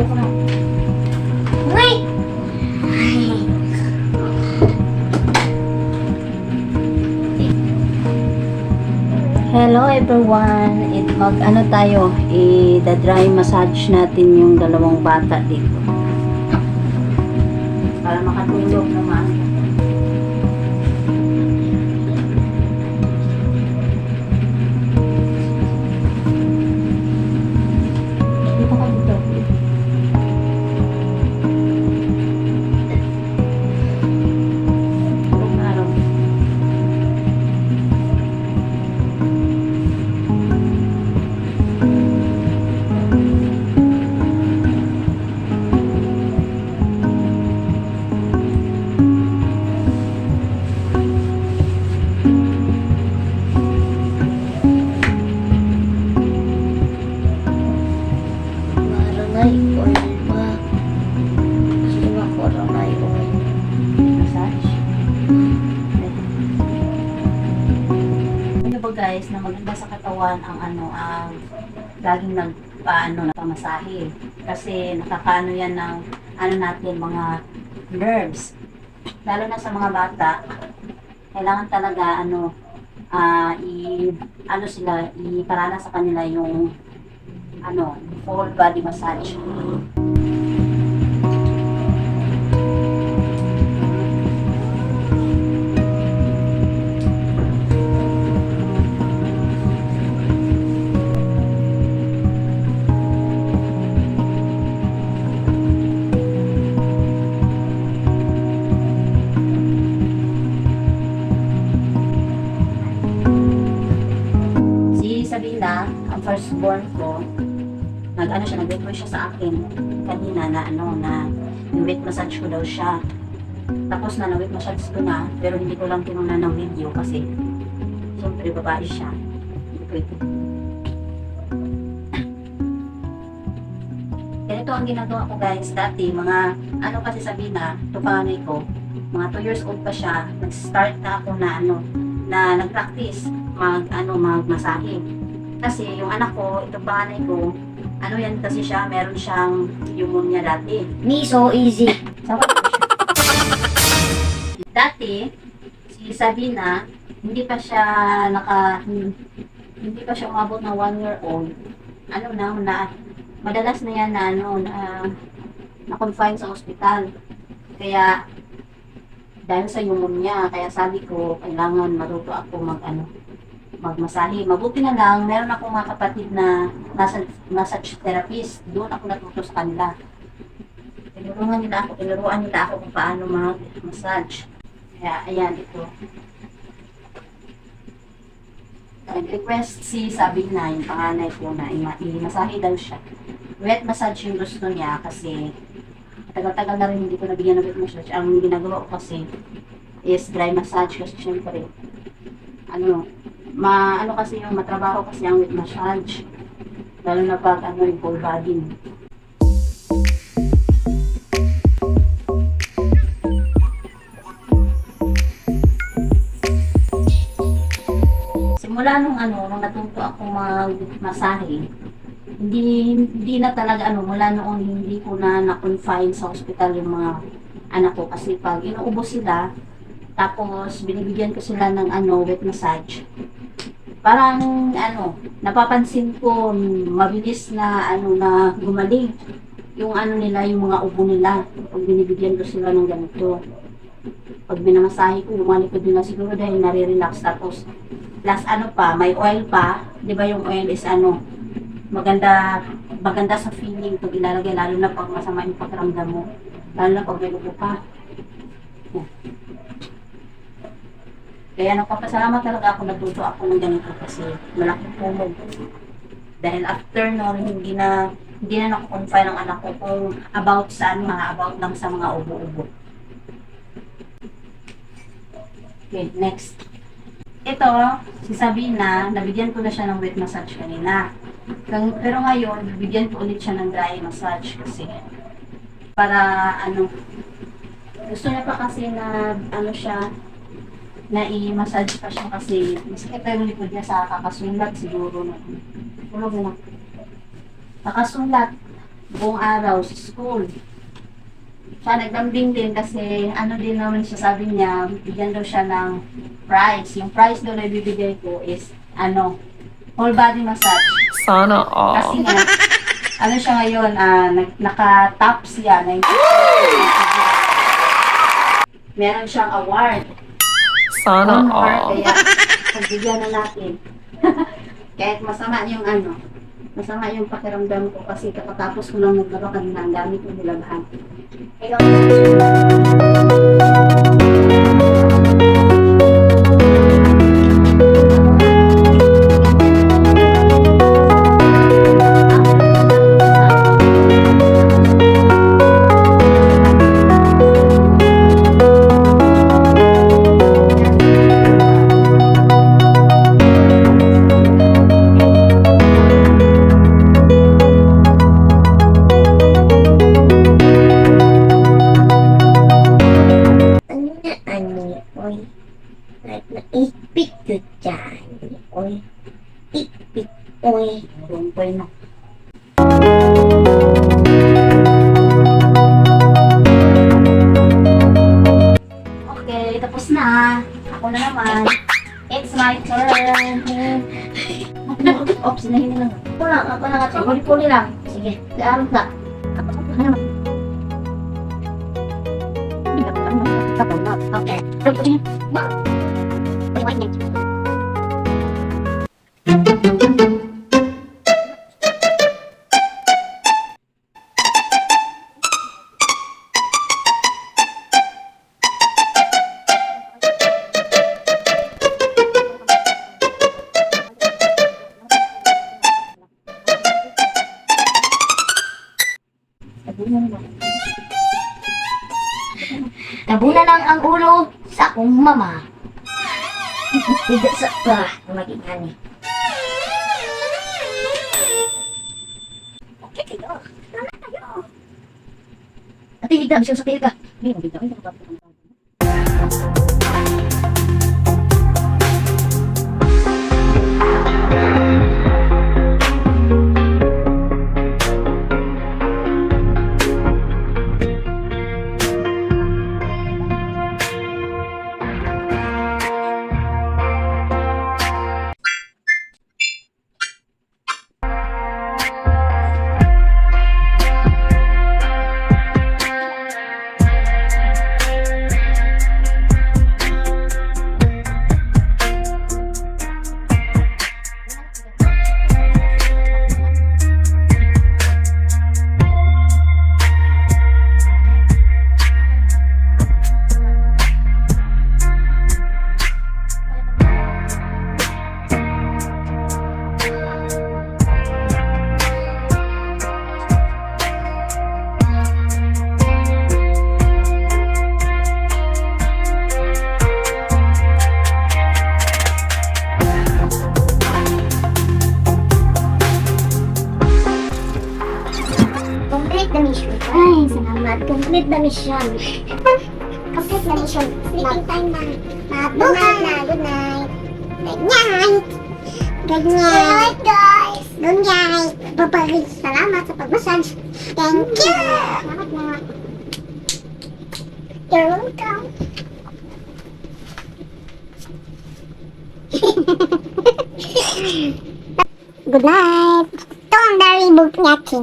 Ayoko na. Ngay! Hello everyone! It mag ano tayo, i-dry massage natin yung dalawang bata dito. Para makatulog naman. Ano ba guys, na maganda sa katawan ang ano, ang laging nagpaano na pamasahe. Kasi nakakaano yan ng ano natin, mga nerves. Lalo na sa mga bata, kailangan talaga ano, ah i ano sila, iparana sa kanila yung ano, full body massage. Ang firstborn ko, nag-ano siya, nag-request siya sa akin kanina na ano, na weight massage ko daw siya. Tapos na na-weight massage ko na, pero hindi ko lang kinuna ng video kasi siyempre babae siya. Hindi pwede. Ganito ang ginagawa ko guys dati, mga ano kasi Sabina, ito panganay ko, mga 2 years old pa siya, nag-start na ako na ano, na nag-practice mag ano magmasahe. Kasi yung anak ko, ito panganay ko, ano yan kasi siya, meron siyang pneumonia dati. Me so easy. Dati, si Sabina, hindi pa siya naka hindi pa siya umabot ng one year old. Ano na, na madalas na yan na ano, na na-confine sa ospital. Kaya dahil sa pneumonia, kaya sabi ko, kailangan matuto ako mag ano, magmasahe. Mabuti na lang, meron akong mga kapatid na nasa massage therapist. Doon ako natuto sa kanila. Tinuruan nila ako, tinuruan nila ako kung paano mag-massage. Kaya, ayan, ito. Nag-request si Sabina, yung panganay ko na ima- i-masahe daw siya. Wet massage yung gusto niya kasi tagal-tagal na rin hindi ko nabigyan ng wet massage. Ang ginagawa ko kasi is dry massage kasi syempre ano, ma ano kasi yung matrabaho kasi ang wet massage. Lalo na pag ano yung full body. Simula nung ano, nung natuto ako mag-masahe, hindi hindi na talaga ano mula noon hindi ko na na-confine sa hospital yung mga anak ko kasi pag inuubos sila tapos binibigyan ko sila ng ano wet massage parang ano napapansin ko mabilis na ano na gumaling yung ano nila yung mga ubo nila. Pag binibigyan ko sila ng ganito. Pag minamasahe ko lumalikod nila siguro dahil nare-relax. Tapos plus ano pa may oil pa. Di ba yung oil is ano maganda maganda sa feeling pag ilalagay lalo na pag masama yung pakiramdam mo. Lalo na pag may ubo ka Yan. Kaya nagpapasalamat talaga ako natuto ako ng ganito kasi malaking tulong dahil after noon hindi na hindi na nakukonfine ang anak ko kung about sa ano mga about lang sa mga ubo-ubo. Okay next. Ito, si Sabina, nabigyan ko na siya ng wet massage kanina. Pero ngayon, bibigyan ko ulit siya ng dry massage kasi para ano, gusto niya pa kasi na ano siya, na i-massage pa siya kasi masakit na yung likod niya sa kakasulat siguro. No? Tulog na. Nakasulat. buong araw sa school. Siya naglambing din kasi ano din naman siya sabi niya, bigyan daw siya ng prize. Yung prize daw na ibibigay ko is ano, whole body massage. Sana all. Kasi nga, ano siya ngayon, ah, nag- naka-top siya. Na Meron siyang award. Sana all. Kaya, pagbigyan na natin. Kahit masama yung ano, masama yung pakiramdam ko kasi kakatapos ko lang maglaba kanina, ang dami kong nilabahan. Ano Oy. Rumpoy na. Okay, tapos na. Ako na naman. It's my turn. Oops, nahin lang. Ako lang, ako lang ate. Puli-puli lang. Sige. Si Aaron ka. Okay. Tabunan lang ang ulo sa akong mama. Tidak sa pa maging ani. Okay kayo. Tama kayo. Ate, higda, bisyo sa ka. Hindi, higda. Hindi, higda. Salamat. Complete the mission. Complete the mission. Sleeping time na. Mabuhay na. Good night. Good night. Good night, guys. Good night. Bye-bye. Salamat sa pag-massage. Thank you. Salamat na. You're welcome. Good night. Ito ang dari book natin.